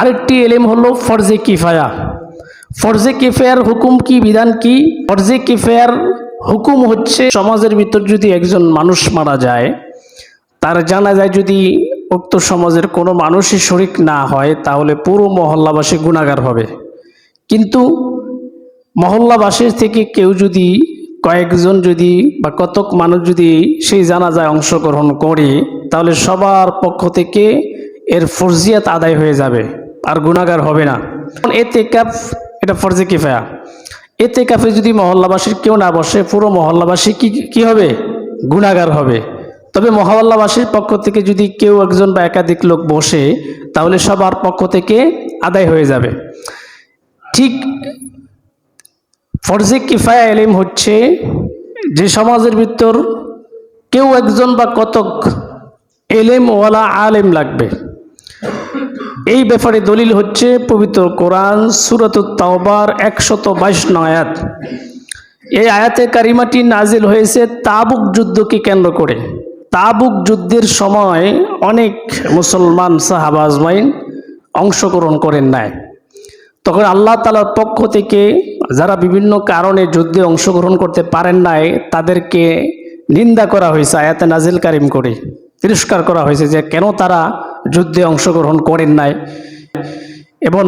আরেকটি এলেম হলো ফরজে কিফায়া। ফরজে কিফায়ার হুকুম কি, বিধান কি? ফরজে কিফায়ার হুকুম হচ্ছে সমাজের ভিতর যদি একজন মানুষ মারা যায়, তার জানা যায় যদি উক্ত সমাজের কোনো মানুষই শরিক না হয়, তাহলে পুরো মহল্লাবাসী গুণাগার হবে। কিন্তু মহল্লাবাসীর থেকে কেউ যদি কয়েকজন যদি বা কতক মানুষ যদি সেই জানাজায় অংশগ্রহণ করে, তাহলে সবার পক্ষ থেকে এর ফরজিয়াত আদায় হয়ে যাবে। আর গুণাগার হবে না। এতে কাপ এটা ফরজে কিফায়া। এতে কাফে যদি মহল্লাবাসীর কেউ না বসে, পুরো মহল্লাবাসী কি কি হবে? গুণাগার হবে। তবে মহল্লাবাসীর পক্ষ থেকে যদি কেউ একজন বা একাধিক লোক বসে, তাহলে সবার পক্ষ থেকে আদায় হয়ে যাবে। ঠিক ফরজে কিফায়া এলিম হচ্ছে যে সমাজের ভিতর কেউ একজন বা কতক এলেম ওয়ালা আলেম লাগবে। এই ব্যাপারে দলিল হচ্ছে, পবিত্র কোরআন সুরত তাওবার, একশত বাইশ আয়াত। এই আয়াতে কারিমাটি নাজিল হয়েছে তাবুক যুদ্ধকে কেন্দ্র করে। তাবুক যুদ্ধের সময় অনেক মুসলমান সাহাবা আজমাইন অংশগ্রহণ করেন নাই। তখন আল্লাহ তালার পক্ষ থেকে যারা বিভিন্ন কারণে যুদ্ধে অংশগ্রহণ করতে পারেন নাই, তাদেরকে নিন্দা করা হয়েছে আয়াতে নাজিল কারিম করে। তিরস্কার করা হয়েছে যে কেন তারা যুদ্ধে অংশগ্রহণ করেন নাই এবং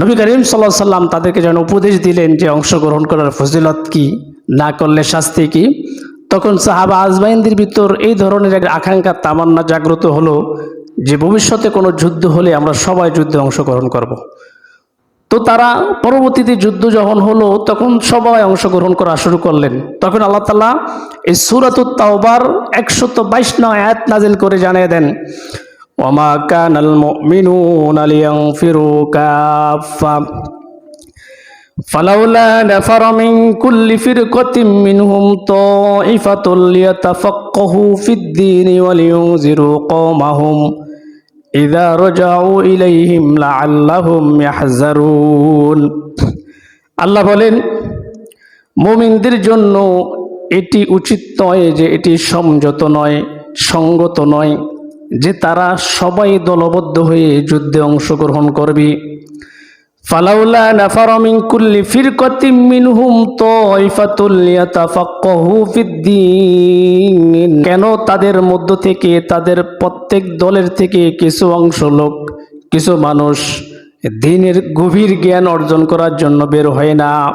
নবী করিম সাল্লাহ সাল্লাম তাদেরকে যেন উপদেশ দিলেন যে অংশগ্রহণ করার ফজিলত কি, না করলে শাস্তি কি, তখন সাহাবা আজমাইনদের ভিতর এই ধরনের এক আকাঙ্ক্ষা, তামান্না জাগ্রত হলো যে ভবিষ্যতে কোনো যুদ্ধ হলে আমরা সবাই যুদ্ধে অংশগ্রহণ করব। তো তারা পরবর্তীতে যুদ্ধ যখন হলো তখন সবাই অংশগ্রহণ করা শুরু করলেন তখন আল্লাহ তালা এই সুরাতুত তাওবার একশত বাইশ নয় আয়াত নাজিল করে জানিয়ে দেন ওমা কানাল মুমিনুনা লিয়ানফিরু কাফা فلولا نفر من كل فرقة منهم طائفة ليتفقهوا في الدين ولينذروا قومهم ইদা রজাউ ইলাইহিম লাআল্লাহুম ইয়াহজারুন আল্লাহ বলেন, মুমিনদের জন্য এটি উচিত নয় যে এটি সমঝত নয়, সঙ্গত নয়, যে তারা সবাই দলবদ্ধ হয়ে যুদ্ধে অংশগ্রহণ করবে। মিন কেন তাদের মধ্য থেকে, তাদের প্রত্যেক দলের থেকে কিছু অংশ লোক, কিছু মানুষ দিনের গভীর জ্ঞান অর্জন করার জন্য বের হয় না।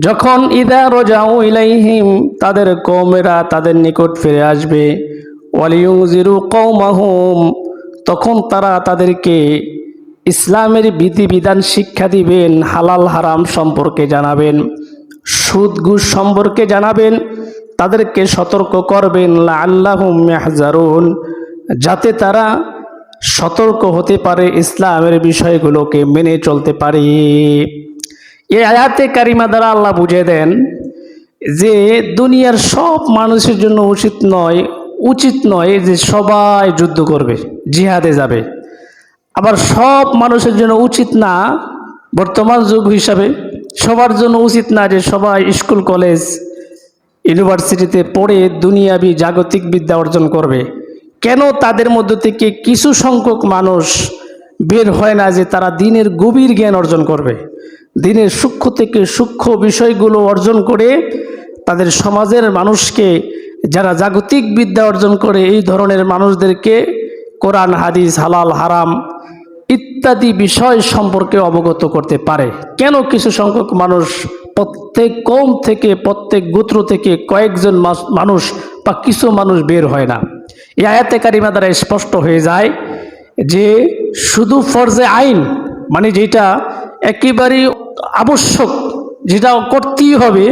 যখন ইদা রাজাউ ইলাইহিম, তাদের কওমেরা তাদের নিকট ফিরে আসবে। তখন তারা তাদেরকে ইসলামের বিধিবিধান শিক্ষা দিবেন, হালাল হারাম সম্পর্কে জানাবেন সুদ ঘুষ সম্পর্কে জানাবেন, তাদেরকে সতর্ক করবেন আল্লাহুম মেহজারুন যাতে তারা সতর্ক হতে পারে ইসলামের বিষয়গুলোকে মেনে চলতে পারে। এই আয়াতে কারিমা দ্বারা আল্লাহ বুঝে দেন যে, দুনিয়ার সব মানুষের জন্য উচিত নয় উচিত নয় যে সবাই যুদ্ধ করবে, জিহাদে যাবে। আবার সব মানুষের জন্য উচিত না, বর্তমান যুগ হিসাবে সবার জন্য উচিত না যে সবাই স্কুল, কলেজ, ইউনিভার্সিটিতে পড়ে দুনিয়াবি জাগতিক বিদ্যা অর্জন করবে। কেন তাদের মধ্য থেকে কিছু সংখ্যক মানুষ বের হয় না যে তারা দিনের গভীর জ্ঞান অর্জন করবে? দিনের সূক্ষ্ম থেকে সূক্ষ্ম বিষয়গুলো অর্জন করে তাদের সমাজের মানুষকে যারা জাগতিক বিদ্যা অর্জন করে এই ধরনের মানুষদেরকে কোরআন, হাদিস, হালাল, হারাম ইত্যাদি বিষয় সম্পর্কে অবগত করতে পারে। কেন কিছু সংখ্যক মানুষ প্রত্যেক কম থেকে, প্রত্যেক গোত্র থেকে কয়েকজন মানুষ বা কিছু মানুষ বের হয় না। এই আয়াতে কারিমা দ্বারা স্পষ্ট হয়ে যায় যে শুধু ফরজে আইন মানে যেটা একেবারেই আবশ্যক যেটা করতেই হবে,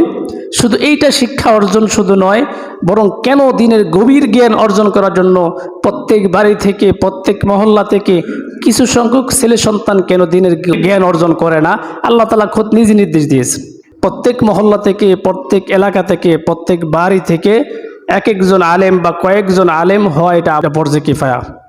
শুধু এইটা শিক্ষা অর্জন শুধু নয়, বরং কেন দিনের গভীর জ্ঞান অর্জন করার জন্য প্রত্যেক বাড়ি থেকে, প্রত্যেক মহল্লা থেকে কিছু সংখ্যক ছেলে সন্তান কেন দিনের জ্ঞান অর্জন করে না? আল্লাহ তালা খোদ নিজে নির্দেশ দিয়েছে প্রত্যেক মহল্লা থেকে, প্রত্যেক এলাকা থেকে, প্রত্যেক বাড়ি থেকে এক একজন আলেম বা কয়েকজন আলেম হয় এটা পর্যায়ে কিফায়া।